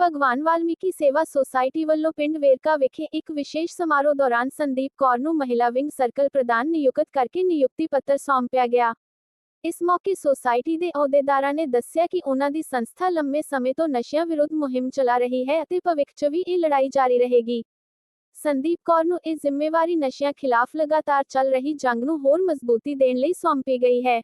ਭਗਵਾਨ ਵਾਲਮੀਕੀ ਸੇਵਾ ਸੁਸਾਇਟੀ ਵੱਲੋਂ ਪਿੰਡ ਵੇਰਕਾ ਵਿਖੇ ਇੱਕ ਵਿਸ਼ੇਸ਼ ਸਮਾਰੋਹ ਦੌਰਾਨ ਸੰਦੀਪ ਕੌਰ ਨੂੰ ਮਹਿਲਾ ਵਿੰਗ ਸਰਕਲ ਪ੍ਰਧਾਨ ਨਿਯੁਕਤ ਕਰਕੇ ਨਿਯੁਕਤੀ ਪੱਤਰ ਸੌਂਪਿਆ ਗਿਆ। ਇਸ ਮੌਕੇ ਸੁਸਾਇਟੀ ਦੇ ਅਹੁਦੇਦਾਰਾਂ ਨੇ ਦੱਸਿਆ ਕਿ ਉਹਨਾਂ ਦੀ ਸੰਸਥਾ ਲੰਮੇ ਸਮੇਂ ਤੋਂ ਨਸ਼ਿਆਂ ਵਿਰੁੱਧ ਮੁਹਿੰਮ ਚਲਾ ਰਹੀ ਹੈ ਅਤੇ ਭਵਿੱਖ 'ਚ ਵੀ ਇਹ ਲੜਾਈ ਜਾਰੀ ਰਹੇਗੀ। ਸੰਦੀਪ ਕੌਰ ਨੂੰ ਇਹ ਜ਼ਿੰਮੇਵਾਰੀ ਨਸ਼ਿਆਂ ਖਿਲਾਫ ਲਗਾਤਾਰ ਚੱਲ ਰਹੀ ਜੰਗ ਨੂੰ ਹੋਰ ਮਜ਼ਬੂਤੀ ਦੇਣ ਲਈ ਸੌਂਪੀ ਗਈ ਹੈ।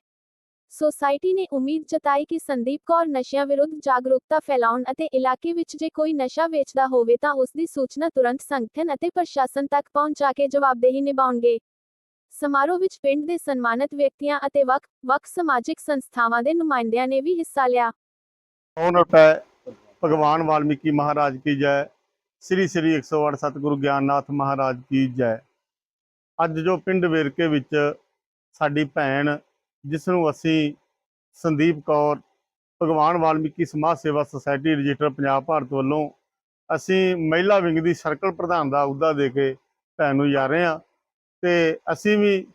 ਸੁਸਾਇਟੀ ਨੇ ਉਮੀਦ ਜਤਾਈ ਕਿ ਸੰਦੀਪ ਕੌਰ ਨਸ਼ਿਆਂ ਵਿਰੁੱਧ ਜਾਗਰੂਕਤਾ ਫੈਲਾਉਣ ਅਤੇ ਇਲਾਕੇ ਵਿੱਚ ਜੇ ਕੋਈ ਨਸ਼ਾ ਵੇਚਦਾ ਹੋਵੇ ਤਾਂ ਉਸ ਦੀ ਸੂਚਨਾ ਤੁਰੰਤ ਸੰਗਠਨ ਅਤੇ ਪ੍ਰਸ਼ਾਸਨ ਤੱਕ ਪਹੁੰਚਾ ਕੇ ਜਵਾਬਦੇਹੀ ਨਿਭਾਉਣਗੇ। ਸਮਾਰੋਹ ਵਿੱਚ ਪਿੰਡ ਦੇ ਸਨਮਾਨਿਤ ਵਿਅਕਤੀਆਂ ਅਤੇ ਵੱਖ-ਵੱਖ ਸਮਾਜਿਕ ਸੰਸਥਾਵਾਂ ਦੇ ਨੁਮਾਇੰਦਿਆਂ ਨੇ ਵੀ ਹਿੱਸਾ ਲਿਆ। ਕੌਣ ਰਟੈ ਭਗਵਾਨ ਵਾਲਮੀਕੀ ਮਹਾਰਾਜ ਕੀ ਜੈ? ਸ੍ਰੀ ਸ੍ਰੀ 108 ਸਤਿਗੁਰੂ ਗਿਆਨਨਾਥ ਮਹਾਰਾਜ ਕੀ ਜੈ? ਅੱਜ ਜੋ ਪਿੰਡ ਵੇਰਕੇ ਵਿੱਚ ਸਾਡੀ ਭੈਣ ਜਿਸ ਨੂੰ ਅਸੀਂ ਸੰਦੀਪ ਕੌਰ ਭਗਵਾਨ ਵਾਲਮੀਕੀ ਸਮਾਜ ਸੇਵਾ ਸੁਸਾਇਟੀ ਰਜਿਸਟਰ ਪੰਜਾਬ ਭਾਰਤ ਵੱਲੋਂ ਅਸੀਂ ਮਹਿਲਾ ਵਿੰਗ ਦੀ ਸਰਕਲ ਪ੍ਰਧਾਨ ਦਾ ਅਹੁਦਾ ਦੇ ਕੇ ਭੈਣ ਨੂੰ ਜਾ ਰਹੇ ਹਾਂ ਤੇ ਅਸੀਂ ਵੀ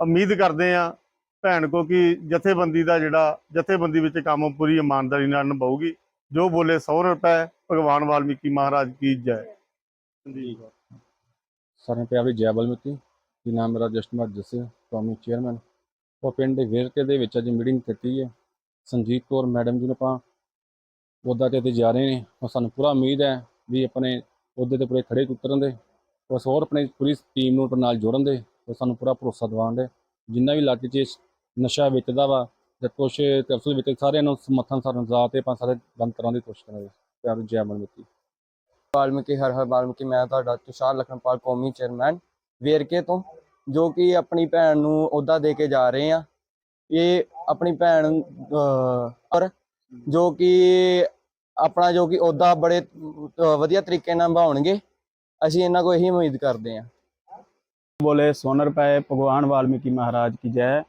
ਉਮੀਦ ਕਰਦੇ ਹਾਂ ਭੈਣ ਕੋ ਕਿ ਜਥੇਬੰਦੀ ਦਾ ਜਿਹੜਾ ਜਥੇਬੰਦੀ ਵਿੱਚ ਕੰਮ ਪੂਰੀ ਇਮਾਨਦਾਰੀ ਨਾਲ ਨਿਭਾਊਗੀ। ਜੋ ਬੋਲੇ 100 ਰੁਪਏ ਭਗਵਾਨ ਵਾਲਮੀਕੀ ਮਹਾਰਾਜ ਕੀ ਜੈ। ਸਾਰਿਆਂ ਨੂੰ ਪਿਆਰ ਭਰੀ ਜੈ ਬਲਮਤੀ। ਜੀ ਨਾਮ ਮੇਰਾ ਜਸ਼ਨਮਤ ਜਸੇ ਕੌਮੀ ਚੇਅਰਮੈਨ। ਉਹ ਪਿੰਡ ਦੇ ਵੇਰਕੇ ਦੇ ਵਿੱਚ ਅੱਜ ਮੀਟਿੰਗ ਕੀਤੀ ਹੈ। ਸੰਜੀਤ ਕੌਰ ਮੈਡਮ ਜੀ ਨੂੰ ਆਪਾਂ ਉਹਦਾ ਤੇ ਜਾ ਰਹੇ ਨੇ। ਉਹ ਸਾਨੂੰ ਪੂਰਾ ਉਮੀਦ ਹੈ ਵੀ ਆਪਣੇ ਉਹਦੇ ਤੇ ਪੂਰੇ ਖੜੇ ਉਤਰਨ ਦੇ। ਉਸ ਹੋਰ ਆਪਣੀ ਪੂਰੀ ਟੀਮ ਨੂੰ ਆਪਣੇ ਨਾਲ ਜੋੜਨ ਦੇ। ਉਹ ਸਾਨੂੰ ਪੂਰਾ ਭਰੋਸਾ ਦਿਵਾਉਣ ਦੇ। ਜਿੰਨਾ ਵੀ ਇਲਾਕੇ 'ਚ ਨਸ਼ਾ ਵਿਕਦਾ ਵਾ ਜਾਂ ਕੁਛ ਕੈਪਸੂਲ ਵਿੱਚ ਸਾਰਿਆਂ ਨੂੰ ਸਮਰਥਨ ਸਾਨੂੰ ਜਾ ਤੇ ਆਪਾਂ ਸਾਰੇ ਬੰਦ ਕਰਾਉਣ ਦੀ ਕੋਸ਼ਿਸ਼ ਕਰਾਂਗੇ। ਪਿਆਰ ਜੈ ਬਲਮਤੀ ਵਾਲਮੀਕੀ ਹਰ ਹਰ ਵਾਲਮੀਕੀ, ਮੈਂ ਤੁਹਾਡਾ ਤੁਸ਼ਾਰ ਲਖਨਪਾਲ ਕੌਮੀ ਚੇਅਰਮੈਨ ਵੇਰਕੇ ਤੋਂ। ਜੋ ਕਿ ਆਪਣੀ ਭੈਣ ਨੂੰ ਅਹੁਦਾ ਦੇ ਕੇ ਜਾ ਰਹੇ ਆ। ਇਹ ਆਪਣੀ ਭੈਣ ਪਰ ਜੋ ਕਿ ਆਪਣਾ ਜੋ ਕਿ ਅਹੁਦਾ ਬੜੇ ਵਧੀਆ ਤਰੀਕੇ ਨਾਲ ਨਿਭਾਉਣਗੇ, ਅਸੀਂ ਇਹਨਾਂ ਕੋਲ ਇਹੀ ਉਮੀਦ ਕਰਦੇ ਹਾਂ ਬੋਲੇ, ਸੋਨਰ ਪਏ, ਭਗਵਾਨ ਵਾਲਮੀਕੀ ਮਹਾਰਾਜ ਕੀ ਜੈ।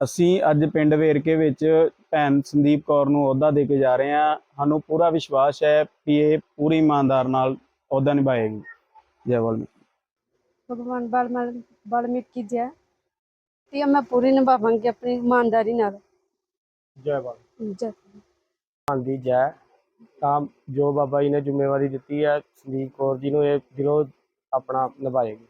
ਅਸੀਂ ਅੱਜ ਪਿੰਡ ਵੇਰਕੇ ਵਿੱਚ ਭੈਣ ਸੰਦੀਪ ਕੌਰ ਨੂੰ ਅਹੁਦਾ ਦੇ ਕੇ ਜਾ ਰਹੇ ਹਾਂ ਸਾਨੂੰ ਪੂਰਾ ਵਿਸ਼ਵਾਸ ਹੈ ਕਿ ਇਹ ਪੂਰੀ ਇਮਾਨਦਾਰ ਨਾਲ ਅਹੁਦਾ ਨਿਭਾਏਗੀ। ਜੈ ਵਾਲਮੀਕੀ। ਭਗਵਾਨ ਵਾਲਮੀਕ ਵਾਲਮੀਕੀ ਜੈ। ਤੇ ਮੈਂ ਪੂਰੀ ਨਿਭਾਵਾਂਗੀ ਆਪਣੀ ਇਮਾਨਦਾਰੀ ਨਾਲ। ਜੈ ਬਾਬਾ। ਜੈ। ਦੀ ਜੈ। ਤਾਂ ਜੋ ਬਾਬਾ ਜੀ ਨੇ ਜ਼ਿੰਮੇਵਾਰੀ ਦਿੱਤੀ ਹੈ ਸੰਦੀਪ ਕੌਰ ਜੀ ਨੂੰ ਇਹ ਦਿਲੋਂ ਆਪਣਾ ਨਿਭਾਏਗੀ।